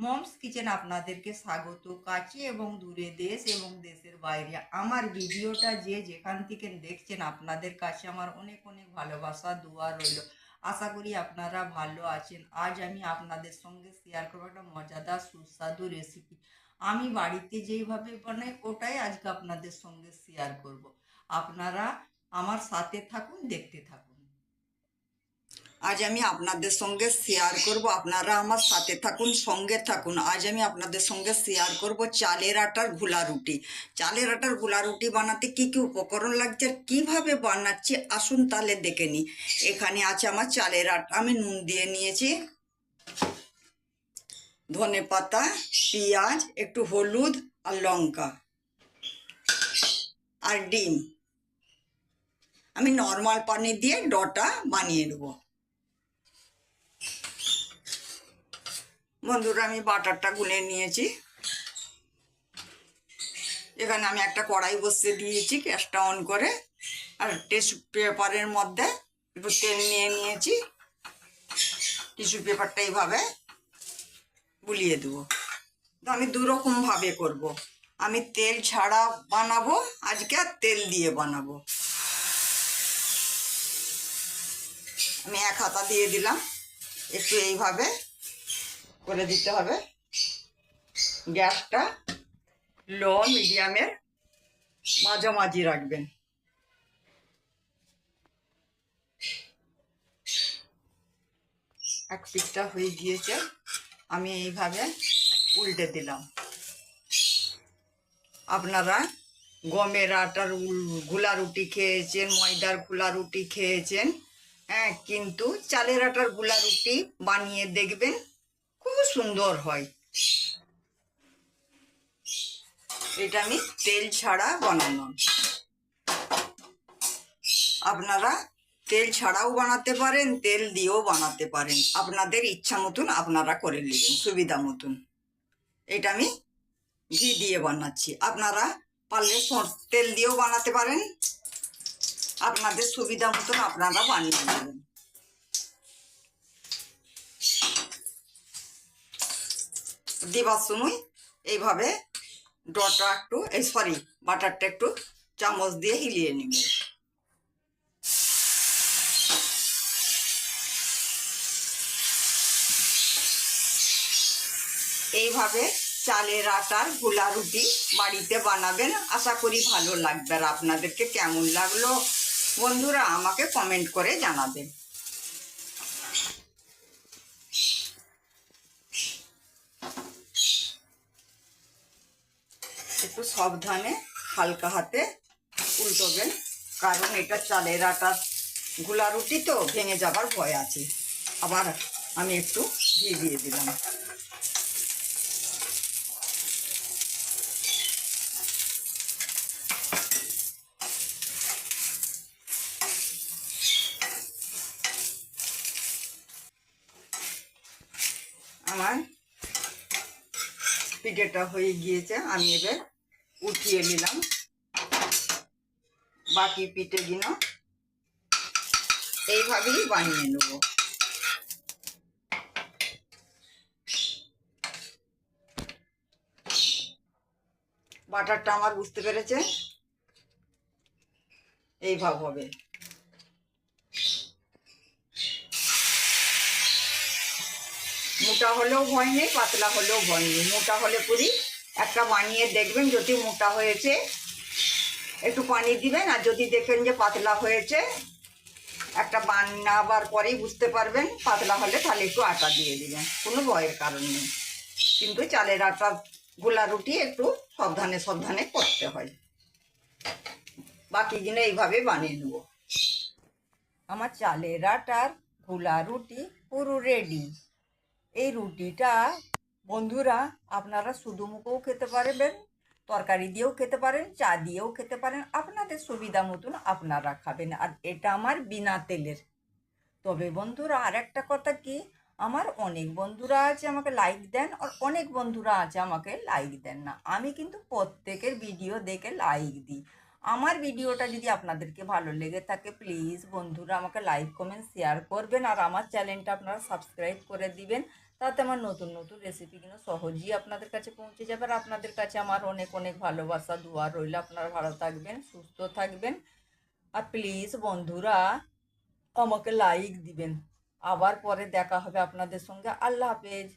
Moms kitchen আপনাদেরকে স্বাগত। কাছে এবং দূরে দেশ এবং দেশের বাইরে। আমার ভিডিওটা যে যেখান থেকে দেখছেন আপনাদের কাছে আমার অনেক অনেক ভালোবাসা, দোয়া রইল। আশা করি আপনারা ভালো আছেন। আজ আমি আপনাদের সঙ্গে শেয়ার করব একটা মজাদার, সুস্বাদু রেসিপি আমি বাড়িতে যেইভাবে বানাই, ওটাই আজকে আপনাদের সঙ্গে শেয়ার করব। আপনারা আমার সাথে থাকুন, দেখতে থাকুন। আজ আমি আপনাদের সঙ্গে শেয়ার করব। আপনারা আমার সাথে থাকুন, সঙ্গে থাকুন। আজ আমি আপনাদের সঙ্গে শেয়ার করব চালের আটার ঘোলা রুটি। চালের আটার ঘোলা রুটি বানাতে কি কি উপকরণ লাগছে আর কীভাবে বানাচ্ছি আসুন তাহলে দেখে নিই। এখানে আছে আমার চালের আটা, আমি নুন দিয়ে নিয়েছি। ধনে পাতা, পেঁয়াজ, একটু হলুদ আর লঙ্কা আর ডিম। আমি নর্মাল পানি দিয়ে ডটা বানিয়ে নেব। বন্ধুরা, আমি বাটারটা গুলে নিয়েছি। এখানে আমি একটা কড়াই বসিয়ে দিয়েছি গ্যাসটা অন করে, আর টিস্যু পেপারের মধ্যে একটু তেল নিয়ে নিয়েছি। টিস্যু পেপারটা এইভাবে বুলিয়ে দেবো। তো আমি দুরকমভাবে করব। আমি তেল ছাড়া বানাবো, আজকে আর তেল দিয়ে বানাবো। আমি এক হাতা দিয়ে দিলাম, একটু এইভাবে করে দিতে হবে। গ্যাসটা লো মিডিয়ামের মাঝামাঝি রাখবেন। এক পিঠটা হয়ে গিয়েছে, আমি এইভাবে উল্টে দিলাম। আপনারা গমের আটার ঘোলা রুটি খেয়েছেন, ময়দার ঘোলা রুটি খেয়েছেন হ্যাঁ কিন্তু চালের আটারগুলা রুটি বানিয়ে দেখবেন খুব সুন্দর হয়। এটা আমি তেল ছাড়া বানানো আপনারা তেল ছাড়াও বানাতে পারেন, তেল দিয়েও বানাতে পারেন। আপনাদের ইচ্ছা মতন আপনারা করে নেবেন, সুবিধা মতন। এটা আমি ঘি দিয়ে বানাচ্ছি। আপনারা পারলে তেল দিয়েও বানাতে পারেন। আপনাদের সুবিধা মতন আপনারা বানিয়ে নেবেন। দিবার সময় এইভাবে ডটা একটু, এই সরি, বাটারটা একটু চামচ দিয়ে হিলিয়ে নেবেন এইভাবে চালের আটার গোলা রুটি বাড়িতে বানাবেন, আশা করি ভালো লাগবে। আর আপনাদেরকে কেমন লাগল? বন্ধুরা, আমাকে কমেন্ট করে জানাবেন। একটু সাবধানে হালকা হাতে উল্টোবেন, কারণ এটা চালের আটার গোলা রুটি তো ভেঙে যাবার ভয় আছে। আবার আমি একটু ঘি দিয়ে দিলাম। আমার পিঠেটা হয়ে গিয়েছে, আমি এবার উঠিয়ে নিলাম। বাকি পিঠেগুলো এইভাবেই বানিয়ে নেব। বাটারটা আমার বুঝতে পেরেছে? এইভাবে হবে। মোটা হলেও ভয় নেই, পাতলা হলেও ভয় নেই। মোটা হলে পুরি একটা বানিয়ে দেখবেন যদি মোটা হয়েছে। একটু পানি দিবেন আর যদি দেখেন যে পাতলা হয়েছে, একটা বানাবার পরেই বুঝতে পারবেন, পাতলা হলে তাহলে একটু আটা দিয়ে দিবেন, কোনো ভয়ের কারণ নেই। কিন্তু চালের আটা, গোলা রুটি একটু সাবধানে সাবধানে করতে হয়। বাকি দিনে এইভাবে বানিয়ে নেব। আমার চালের আটার গোলা রুটি পুরো রেডি এই রুটিটা বন্ধুরা, আপনারা শুধু মুখেও খেতে পারবেন, তরকারি দিয়েও খেতে পারেন, চা দিয়েও খেতে পারেন, আপনাদের সুবিধা মতন আপনারা খাবেন, আর এটা আমার বিনা তেলের। তবে বন্ধুরা আর একটা কথা কি, আমার অনেক বন্ধুরা আছে আমাকে লাইক দেন, আর অনেক বন্ধুরা আছে আমাকে লাইক দেন না। আমি কিন্তু প্রত্যেকের ভিডিও দেখে লাইক দিই। আমার ভিডিওটা যদি আপনাদেরকে ভালো লেগে থাকে প্লিজ বন্ধুরা, আমাকে লাইক কমেন্ট শেয়ার করবেন, আর আমার চ্যানেলটা আপনারা সাবস্ক্রাইব করে দিবেন। তাতে আমার নতুন নতুন রেসিপিগুলো সহজেই আপনাদের কাছে পৌঁছে যাবে আর আপনাদের কাছে আমার অনেক অনেক ভালোবাসা, দোয়া রইল। আপনারা ভালো থাকবেন, সুস্থ থাকবেন। আর প্লিজ বন্ধুরা, আমাকে লাইক দিবেন। আবার পরে দেখা হবে আপনাদের সঙ্গে। আল্লাহ হাফেজ।